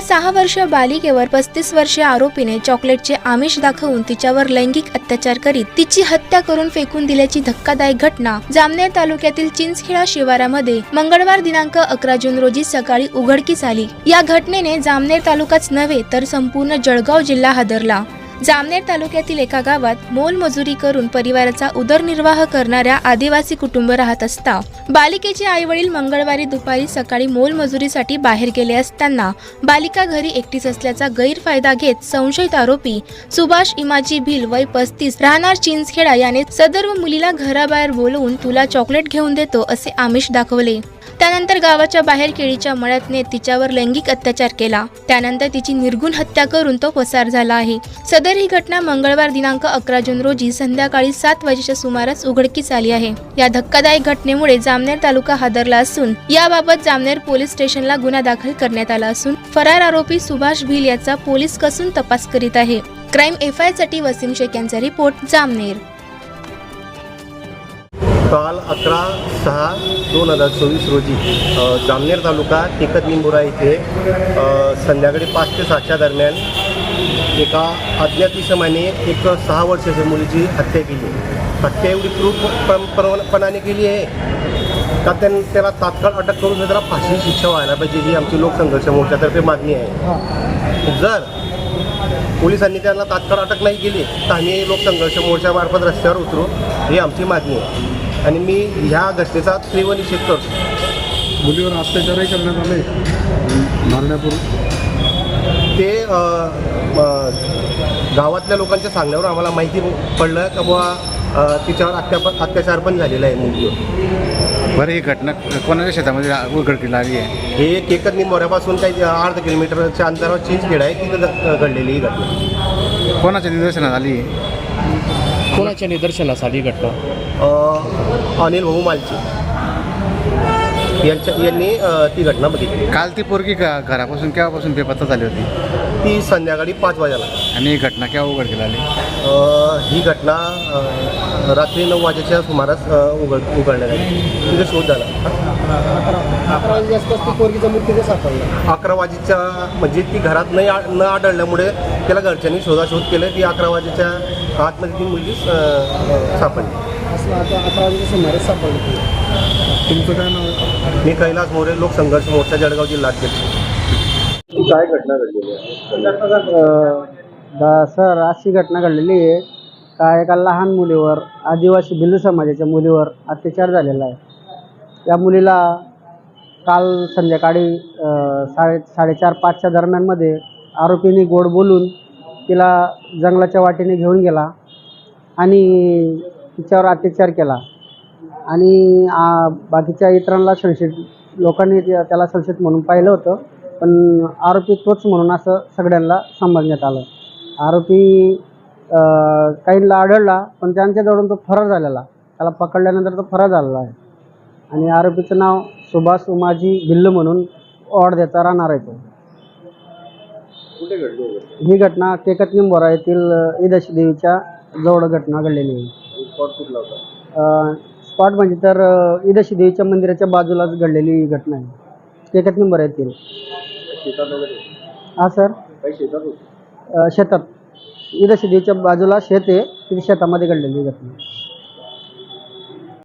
सहा वर्ष बालिकेवर पस्तीस वर्षीय आरोपीने चॉकलेटचे आमिष दाखवून तिच्यावर लैंगिक अत्याचार करीत तिची हत्या करून फेकून दिल्याची धक्कादायक घटना जामनेर तालुक्यातील चिंचखेडा शिवारामध्ये मंगळवार दिनांक अकरा जून रोजी सकाळी उघडकीस आली. या घटनेने जामनेर तालुकाच नव्हे तर संपूर्ण जळगाव जिल्हा हादरला. जामनेर तालुक्यातील एका गावात मोलमजुरी करून परिवाराचा उदरनिर्वाह करणाऱ्या आदिवासी कुटुंब राहत असता. बालिकेचे आईवडील मंगळवारी दुपारी सकाळी मोलमजुरीसाठी बाहेर गेले असताना बालिका घरी एकटीच असल्याचा गैरफायदा घेत संशयित आरोपी सुभाष इमाजी भिल वय पस्तीस राहणार चिंचखेडा याने सदर्व मुलीला घराबाहेर बोलवून तुला चॉकलेट घेऊन देतो असे आमिष दाखवले. त्यानंतर गावाच्या बाहेर केळीच्या मळ्यात नेत तिच्यावर लैंगिक अत्याचार केला. त्यानंतर तिची निर्गुण हत्या करून तो पसार झाला आहे. सदर ही घटना मंगळवार दिनांक अकरा जून रोजी संध्याकाळी सात वाजेच्या सुमारास उघडकीस आली आहे. या धक्कादायक घटनेमुळे जामनेर तालुका हादरला असून याबाबत जामनेर पोलीस स्टेशनला गुन्हा दाखल करण्यात आला असून फरार आरोपी सुभाष भिल याचा पोलीस कसून तपास करीत आहे. क्राईम एफ आयसाठी वसीम शेख यांचा रिपोर्ट जामनेर. काल अकरा सहा दोन हजार चोवीस रोजी जामनेर तालुका टेकत निंबुरा इथे संध्याकाळी पाच ते सातच्या दरम्यान एका अज्ञात इसमाने एक सहा वर्षाच्या मुलीची हत्या केली हत्या एवढी क्रूरपणाने केली आहे. का त्यां त्याला तात्काळ अटक करून त्याला फाशी शिक्षा व्हायला पाहिजे ही आमची लोकसंघर्ष मोर्चातर्फे मागणी आहे. जर पोलिसांनी त्यांना तात्काळ अटक नाही केली तर आम्ही लोकसंघर्ष मोर्चामार्फत रस्त्यावर उतरू ही आमची मागणी आहे. आणि मी ह्या घटनेचा तीव्र निषेध करतो. मुलीवर अत्याचारही करण्यात आले. मारण्यापूर्वी? ते गावातल्या लोकांच्या सांगण्यावर आम्हाला माहिती पडलं का बुवा तिच्यावर अत्या अत्याचार पण झालेला आहे मुलीवर. बरं ही घटना कोणाच्या शेतामध्ये उघडकीला आली आहे? हे केकत निंबोऱ्यापासून काही अर्धा किलोमीटरच्या अंतरावर चिंचखेड आहे तिथं घडलेली ही घटना. कोणाच्या निदर्शनात आली? आहे कोणाच्या निदर्शनास आली ही घटना? अनिल भाऊ मालची. यांच्या यांनी अ, ती घटना बघितली. काल ती पोरगी का घरापासून केव्हापासून बेपत्ता झाली होती? ती संध्याकाळी पाच वाजेला आणि ही घटना केव्हा उघडकीला आली? अ, ही घटना अ, रात्री नऊ वाजेच्या सुमारास अ, उघड उघडण्यात आली. तिथे शोध झाला. अकरा वाजल्या आसपास ती पोरगीचा मृत्यू सापडला अकरा वाजेच्या म्हणजे ती घरात नाही आ- न आढळल्यामुळे त्याला घरच्यांनी शोधाशोध केलं. ती अकरा वाजेच्या आतमध्ये ती मुलगी अ, अ, सापडली. असं आता वाजेच्या सुमारे सापडली ती तुमचं काय नाव मी कैलास मोरे लोकसंघर्ष मोर्चा जळगाव जिल्हा अध्यक्ष. काय घटना घडलेली आहे? सर अशी घटना घडलेली आहे. का एका लहान मुलीवर आदिवासी भिल्ल समाजाच्या मुलीवर अत्याचार झालेला आहे. या मुलीला काल संध्याकाळी साडे साडेचार पाचच्या दरम्यानमध्ये आरोपींनी गोड बोलून तिला जंगलाच्या वाटेने घेऊन गेला आणि तिच्यावर अत्याचार केला. आणि बाकीच्या इतरांना संशयित लोकांनी त्या- त्याला संशयित म्हणून पाहिलं होतं. पण आरोपी तोच म्हणून असं सगळ्यांना समजण्यात आलं. आरोपी काहींना आढळला पण त्यांच्याजवळून तो फरार झालेला. त्याला पकडल्यानंतर तो फरार झालेला आहे. आणि आरोपीचं नाव सुभाष उमाजी भिल्ल म्हणून ओढद्याचा राहणार आहे तो. ही घटना? केकत निंबोरा येथील अ, इदाशी देवीच्या जवळ घटना घडलेली आहे. स्पॉट कुठला होता? स्पॉट म्हणजे तर अ, इदाशी देवीच्या मंदिराच्या बाजूलाच घडलेली ही घटना आहे. केकत निंबोरा येथील शेतात वगैरे? हा सर काही शेतात होती? शेतात. इदाशी देवीच्या बाजूला शेत आहे तिथे शेतामध्ये घडलेली घटना